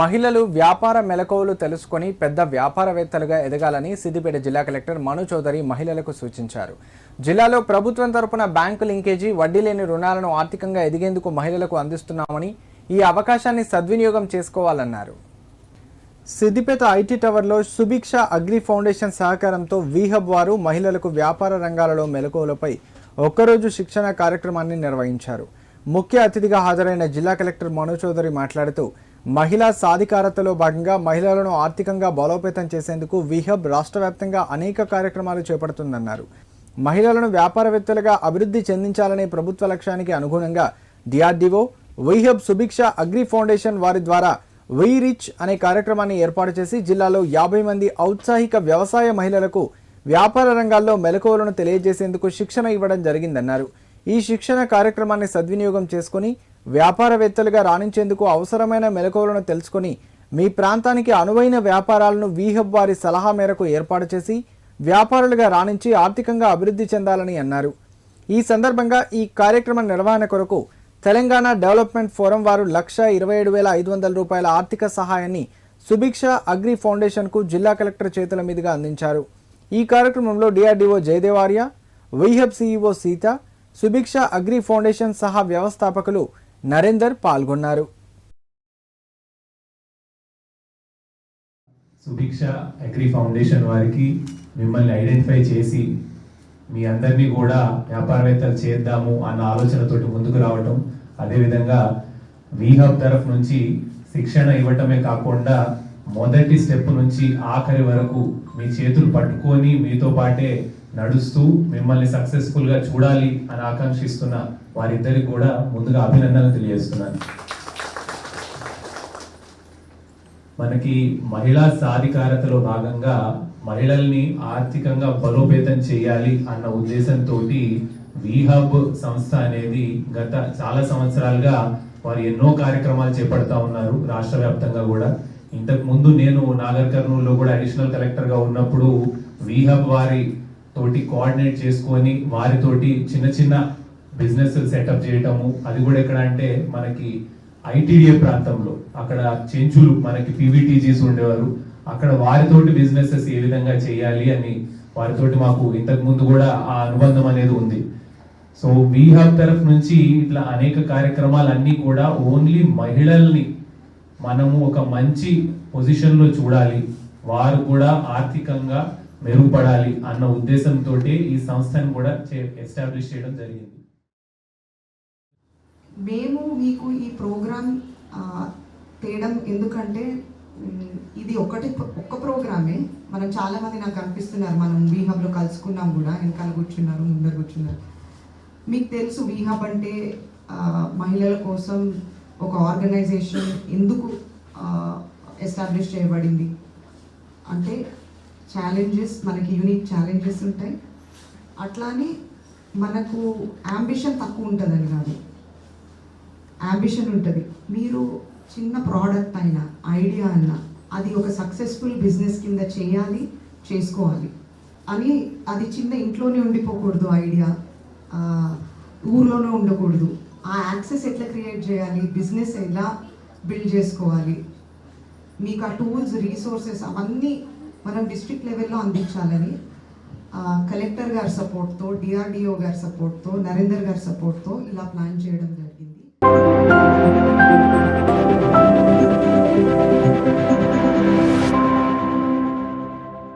మహిళలు వ్యాపార మెలకువలు తెలుసుకొని పెద్ద వ్యాపారవేత్తలుగా ఎదగాలని సిద్దిపేట జిల్లా కలెక్టర్ మను చౌదరి మహిళలకు సూచించారు. జిల్లాలో ప్రభుత్వం తరపున బ్యాంకు లింకేజీ వడ్డీ లేని రుణాలను ఆర్థికంగా ఎదిగేందుకు మహిళలకు అందిస్తున్నామని ఈ అవకాశాన్ని సద్వినియోగం చేసుకోవాలన్నారు. సిద్దిపేట ఐటీ టవర్లో సుభిక్ష అగ్రి ఫౌండేషన్ సహకారంతో వీహబ్ వారు మహిళలకు వ్యాపార రంగాలలో మెలకువలపై ఒక్కరోజు శిక్షణ కార్యక్రమాన్ని నిర్వహించారు. ముఖ్య అతిథిగా హాజరైన జిల్లా కలెక్టర్ మను చౌదరి మాట్లాడుతూ మహిళా సాధికారతలో భాగంగా మహిళలను ఆర్థికంగా బలోపేతం చేసేందుకు విహబ్ రాష్ట్ర వ్యాప్తంగా అనేక కార్యక్రమాలు చేపడుతుందన్నారు. మహిళలను వ్యాపారవేత్తలుగా అభివృద్ధి చెందించాలనే ప్రభుత్వ లక్ష్యానికి అనుగుణంగా డిఆర్డీఓ వీహబ్ సుభిక్ష అగ్రి ఫౌండేషన్ వారి ద్వారా వీ రిచ్ అనే కార్యక్రమాన్ని ఏర్పాటు చేసి జిల్లాలో యాభై మంది ఔత్సాహిక వ్యవసాయ మహిళలకు వ్యాపార రంగాల్లో మెలకువలను తెలియజేసేందుకు శిక్షణ ఇవ్వడం జరిగిందన్నారు. ఈ శిక్షణ కార్యక్రమాన్ని సద్వినియోగం చేసుకుని వ్యాపారవేత్తలుగా రాణించేందుకు అవసరమైన మెలకువలను తెలుసుకొని మీ ప్రాంతానికి అనువైన వ్యాపారాలను వీహబ్ వారి సలహా మేరకు ఏర్పాటు చేసి వ్యాపారులుగా రాణించి ఆర్థికంగా అభివృద్ధి చెందాలని అన్నారు. ఈ సందర్భంగా ఈ కార్యక్రమ నిర్వహణ కొరకు తెలంగాణ డెవలప్మెంట్ ఫోరం వారు లక్ష ఇరవై ఏడు వేల ఐదు వందల రూపాయల ఆర్థిక సహాయాన్ని సుభిక్ష అగ్రి ఫౌండేషన్కు జిల్లా కలెక్టర్ చేతుల మీదుగా అందించారు. ఈ కార్యక్రమంలో DRDO Jayadevarya వైహబ్ CEO Sita Subhiksha agri foundation సహా వ్యవస్థాపకులు నరేందర్ పాల్గొన్నారు. సుభిక్ష అగ్రి ఫౌండేషన్ వారికి మిమ్మల్ని ఐడెంటిఫై చేసి మీ అందరినీ కూడా వ్యాపారవేత్తలు చేద్దాము అన్న ఆలోచనతోటి ముందుకు రావటం అదేవిధంగా వీహబ్ తరఫు నుంచి శిక్షణ ఇవ్వటమే కాకుండా మొదటి స్టెప్ నుంచి ఆఖరి వరకు మీ చేతులు పట్టుకొని మీతో పాటే నడుస్తూ మిమ్మల్ని సక్సెస్ఫుల్గా చూడాలి అని ఆకాంక్షిస్తున్న వారిద్దరికి కూడా ముందుగా అభినందనలు తెలియజేస్తున్నాను. మనకి మహిళా సాధికారతలో భాగంగా మహిళల్ని ఆర్థికంగా బలోపేతం చేయాలి అన్న ఉద్దేశంతో వీహబ్ సంస్థ అనేది గత చాలా సంవత్సరాలుగా వారు ఎన్నో కార్యక్రమాలు చేపడతా ఉన్నారు రాష్ట్ర వ్యాప్తంగా కూడా. ఇంతకు ముందు నేను నాగర్ కర్నూలులో కూడా అడిషనల్ కలెక్టర్గా ఉన్నప్పుడు వీహబ్ వారి తోటి కోఆర్డినేట్ చేసుకొని వారితోటి చిన్న చిన్న బిజినెస్ సెటప్ చేయటము. అది కూడా ఎక్కడ అంటే మనకి ఐటీడీఏ ప్రాంతంలో. అక్కడ చెంచులు మనకి పీవీటీజీస్ ఉండేవారు. అక్కడ వారితోటి బిజినెసెస్ ఏ విధంగా చేయాలి అని వారితోటి మాకు ఇంతకు ముందు కూడా ఆ అనుబంధం అనేది ఉంది. సో వీ హబ్ తరఫు నుంచి ఇట్లా అనేక కార్యక్రమాలు అన్నీ కూడా ఓన్లీ మహిళల్ని మనము ఒక మంచి పొజిషన్లో చూడాలి. వారు కూడా ఆర్థికంగా మెరుగుపడాలి అన్న ఉద్దేశంతో ఈ సంస్థను కూడా ఎస్టాబ్లిష్ చేయడం జరిగింది. మేము మీకు ఈ ప్రోగ్రామ్ తేయడం ఎందుకంటే ఇది ఒకటి ఒక్క ప్రోగ్రామే. మనం చాలా మంది నాకు కనిపిస్తున్నారు మనం వీహబ్లో కలుసుకున్నాం కూడా వెనకాల కూర్చున్నారు ముందర కూర్చున్నారు. మీకు తెలుసు వీహబ్ అంటే మహిళల కోసం ఒక ఆర్గనైజేషన్ ఎందుకు ఎస్టాబ్లిష్ చేయబడింది? అంటే ఛాలెంజెస్ మనకి యూనిక్ ఛాలెంజెస్ ఉంటాయి. అట్లానే మనకు యాంబిషన్ తక్కువ ఉంటుందని కాదు. యాంబిషన్ ఉంటుంది. మీరు చిన్న ప్రోడక్ట్ అయినా ఐడియా అయినా అది ఒక సక్సెస్ఫుల్ బిజినెస్ కింద చేయాలి చేసుకోవాలి. అని అది చిన్న ఇంట్లోనే ఉండిపోకూడదు ఐడియా ఊర్లోనే ఉండకూడదు. ఆ యాక్సెస్ ఎట్లా క్రియేట్ చేయాలి? బిజినెస్ ఎలా బిల్డ్ చేసుకోవాలి? మీకు ఆ టూల్స్ రీసోర్సెస్ అవన్నీ మనం డిస్ట్రిక్ట్ లెవెల్లో అందించాలని కలెక్టర్ గారి సపోర్ట్తో డిఆర్డిఓ గారి సపోర్ట్తో నరేందర్ గారి సపోర్ట్తో ఇలా ప్లాన్ చేయడం జరిగింది.